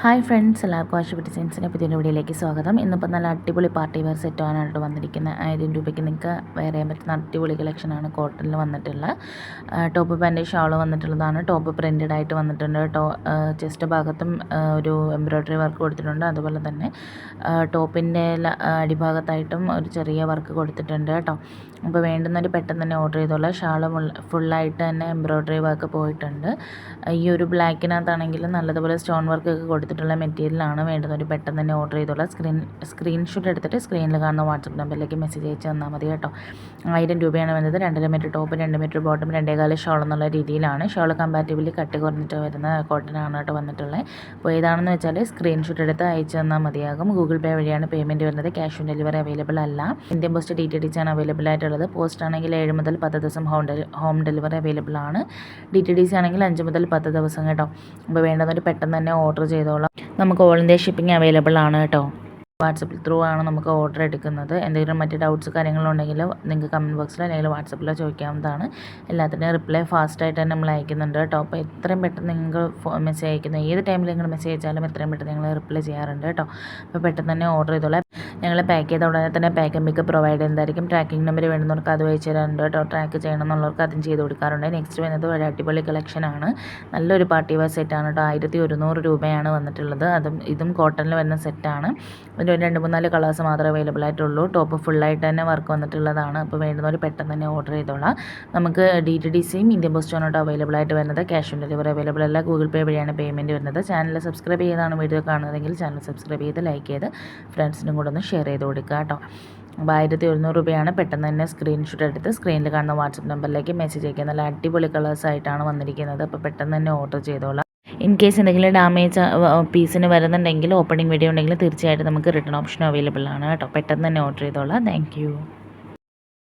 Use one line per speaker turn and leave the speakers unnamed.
Hi friends എല്ലാവർക്കും ആശുപത്രി ഡിസൈൻസിന്റെ പുതിയ വീഡിയോയിലേക്ക് സ്വാഗതം. ഇന്നിപ്പോൾ നല്ല അടിപൊളി പാർട്ടി വെയർ സെറ്റ് ആണായിട്ട് വന്നിരിക്കുന്നത് ആയിരം രൂപയ്ക്ക് നിങ്ങൾക്ക് വേറെ പറ്റുന്ന അടിപൊളി കളക്ഷനാണ് കോട്ടണിൽ വന്നിട്ടുള്ള. ടോപ്പ് പാന്റ് ഷാൾ വന്നിട്ടുള്ളതാണ്. ടോപ്പ് പ്രിന്റഡ് ആയിട്ട് വന്നിട്ടുണ്ട് ടോ ചെസ്റ്റ് ഭാഗത്തും ഒരു എംബ്രോയ്ഡറി വർക്ക് കൊടുത്തിട്ടുണ്ട്. അതുപോലെ തന്നെ ടോപ്പിന്റെ അടിഭാഗത്തായിട്ടും ഒരു ചെറിയ വർക്ക് കൊടുത്തിട്ടുണ്ട് കേട്ടോ. അപ്പോൾ വേണ്ടുന്നവർ പെട്ടെന്ന് തന്നെ ഓർഡർ ചെയ്തോളാം. ഷാൾ ഫുള്ളായിട്ട് തന്നെ എംബ്രോയ്ഡറി വർക്ക് പോയിട്ടുണ്ട്. ഈ ഒരു ബ്ലാക്കിനകത്താണെങ്കിലും നല്ലതുപോലെ സ്റ്റോൺ വർക്ക് ഒക്കെ കൊടുത്തിട്ടുള്ള മെറ്റീരിയലാണ് വേണ്ടതൊരു പെട്ടെന്ന് തന്നെ ഓർഡർ ചെയ്തോളാം. സ്ക്രീൻ സ്ക്രീൻഷോട്ട് എടുത്തിട്ട് സ്ക്രീനിൽ കാണുന്ന വാട്സപ്പ് നമ്പറിലേക്ക് മെസ്സേജ് അയച്ച് തന്നാൽ മതി കേട്ടോ. ആയിരം രൂപയാണ് വേണ്ടത്. രണ്ടര മീറ്റർ ടോപ്പ് രണ്ട് മീറ്റർ ബോട്ടം രണ്ടേകാല ഷോൾ എന്നുള്ള രീതിയിലാണ്. ഷോൾ കമ്പാറ്റബിളി കട്ട് കുറഞ്ഞിട്ട് വരുന്ന കോട്ടൺ ആണ് കേട്ടോ വന്നിട്ടുള്ളത് അപ്പോൾ ഏതാണെന്ന് വെച്ചാൽ സ്ക്രീൻഷോട്ട് എടുത്ത് അയച്ചു തന്നാൽ മതിയാകും. ഗൂഗിൾ പേ വഴിയാണ് പേയ്മെന്റ് വരുന്നത്. ക്യാഷ് ഓൺ ഡെലിവറി അവൈലബിൾ അല്ല. Indian post D T D ആണ് അവൈലബിൾ ആയിട്ടുള്ളത്. പോസ്റ്റ് ആണെങ്കിൽ ഏഴ് മുതൽ പത്ത് ദിവസം home deli home delivery available ആണ്. ഡി ടി ഡി സി ആണെങ്കിൽ അഞ്ച് മുതൽ പത്ത് ദിവസം കേട്ടോ. അപ്പോൾ വേണ്ടതൊരു പെട്ടെന്ന് തന്നെ ഓർഡർ ചെയ്തോളാം. നമുക്ക് ഓൾ ഇന്ത്യ ഷിപ്പിംഗ് അവൈലബിൾ ആണ് കേട്ടോ. വാട്സപ്പിൽ ത്രൂ ആണ് നമുക്ക് ഓർഡർ എടുക്കുന്നത്. എന്തെങ്കിലും മറ്റ് ഡൗട്ട്സ് കാര്യങ്ങളുണ്ടെങ്കിൽ നിങ്ങൾക്ക് കമന്റ് ബോക്സിലോ അല്ലെങ്കിൽ വാട്സപ്പിലോ ചോദിക്കാവുന്നതാണ്. എല്ലാത്തിന്റെയും റിപ്ലൈ ഫാസ്റ്റായിട്ട് തന്നെ നമ്മൾ അയക്കുന്നുണ്ട് കേട്ടോ. അപ്പോൾ എത്രയും പെട്ടെന്ന് നിങ്ങൾ മെസ്സേജ് അയക്കുന്നു ഏത് ടൈമിൽ നിങ്ങൾ മെസ്സേജ് അയച്ചാലും എത്രയും പെട്ടെന്ന് ഞങ്ങൾ റിപ്ലൈ ചെയ്യാറുണ്ട് കേട്ടോ. അപ്പോൾ പെട്ടെന്ന് തന്നെ ഓർഡർ ചെയ്തോളാം. ഞങ്ങൾ പാക്ക് ചെയ്ത ഉടനെ തന്നെ പാക്ക് പിക്ക് പ്രൊവൈഡ് ചെയ്യുന്നതായിരിക്കും. ട്രാക്കിംഗ് നമ്പർ വേണ്ടുന്നവർക്ക് അത് അയച്ചു തരാറുണ്ട് കേട്ടോ. ട്രാക്ക് ചെയ്യണം എന്നുള്ളവർക്ക് അതും ചെയ്ത് കൊടുക്കാറുണ്ട്. നെക്സ്റ്റ് വരുന്നത് ഒരു അടിപൊളി കളക്ഷനാണ് നല്ലൊരു പാർട്ടി വെയർ സെറ്റാണ് കേട്ടോ. ആയിരത്തി ഒരുന്നൂറ് രൂപയാണ് വന്നിട്ടുള്ളത്. അതും ഇതും കോട്ടണിൽ വരുന്ന സെറ്റാണ് ഇതിൽ ഒരു രണ്ട് മൂന്നാൽ കളേഴ്സ് മാത്രമേ അവൈലബിൾ ആയിട്ടുള്ളൂ. ടോപ്പ് ഫുള്ളായിട്ട് തന്നെ വർക്ക് വന്നിട്ടുള്ളതാണ്. അപ്പോൾ വേണ്ടുന്നവർ പെട്ടെന്ന് തന്നെ ഓർഡർ ചെയ്തോളാം. നമുക്ക് ഡി ടി ഡി സിയും ഇന്ത്യൻ പോസ്റ്റുമാണ് കേട്ടോ അവൈലബിൾ ആയിട്ട് വരുന്നത്. ക്യാഷ് ഓൺ ഡെലിവറി അവൈലബിൾ അല്ല. ഗൂഗിൾ പേ വഴിയാണ് പേയ്മെന്റ് വരുന്നത്. ചാനൽ സബ്സ്ക്രൈബ് ചെയ്താണ് വീഡിയോ കാണുന്നതെങ്കിൽ ചാനൽ സബ്സ്ക്രൈബ് ചെയ്ത് ലൈക്ക് ചെയ്ത് ഫ്രണ്ട്സിനും കൂടെ ഒന്ന് ഷെയർ ചെയ്ത് കൊടുക്കുക കേട്ടോ. അപ്പോൾ ആയിരത്തി ഒരുന്നൂറ് രൂപയാണ് പെട്ടെന്ന് തന്നെ സ്ക്രീൻഷോട്ട് എടുത്ത് സ്ക്രീനിൽ കാണുന്ന വാട്സപ്പ് നമ്പറിലേക്ക് മെസ്സേജ് അയക്കുക നല്ല അടിപൊളി കളേഴ്സ് ആയിട്ടാണ് വന്നിരിക്കുന്നത്. അപ്പോൾ പെട്ടെന്ന് തന്നെ ഓർഡർ ചെയ്തോളാം. ഇൻ കേസ് എന്തെങ്കിലും ഡാമേജ് പീസിന് വരുന്നുണ്ടെങ്കിൽ ഓപ്പണിംഗ് വീഡിയോ ഉണ്ടെങ്കിൽ തീർച്ചയായിട്ടും നമുക്ക് റിട്ടേൺ ഓപ്ഷൻ അവൈലബിൾ ആണ് കേട്ടോ. പെട്ടെന്ന് തന്നെ ഓർഡർ ചെയ്തോളാം. താങ്ക്